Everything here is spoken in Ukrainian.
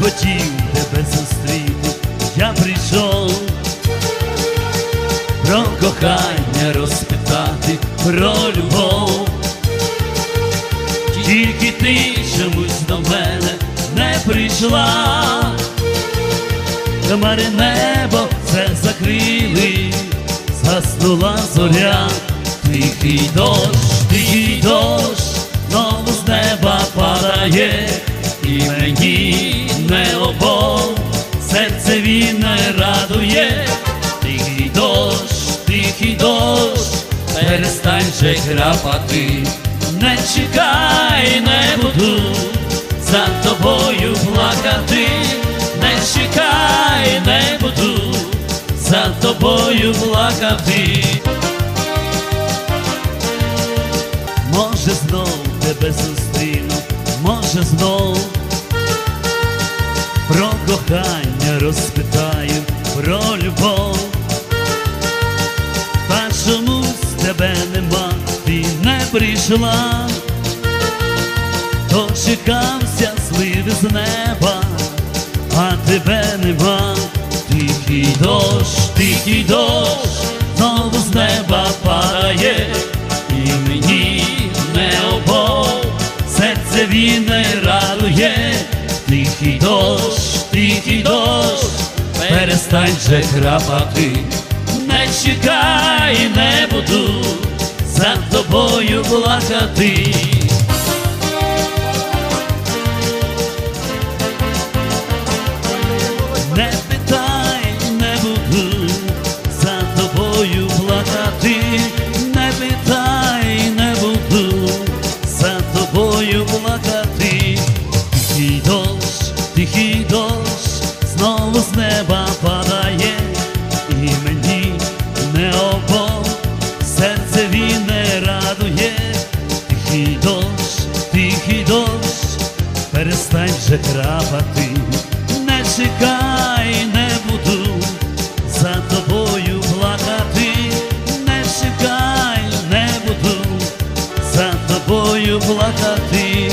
хотів тебе зустріти, я прийшов. Про кохання розпитати, про любов. Тільки ти чомусь до мене не прийшла, Хмари небо все закрили, заснула зоря, тихий дощ, тихий дощ, знову з неба падає, перестань же крапати, не чекай, не буду за тобою плакати, не чекай, не буду за тобою плакати. Може знов тебе зустріну, може знов про кохання розпитаю, про любов. Та чомусь тебе нема, ти не прийшла, дочекався сливи з неба, а тебе нема, тихий дощ, тихий дощ, знову з неба падає, і мені не обов, серце він не радує, тихий дощ, тихий дощ, перестань же крапати, чекай, не буду за тобою плакати. Не питай, не буду за тобою плакати, не питай, не буду за тобою плакати. Тихий дощ, тихий дощ, знову з неба падає, і перестань же крапати, не чекай, не буду за тобою плакати, не чекай, не буду за тобою плакати.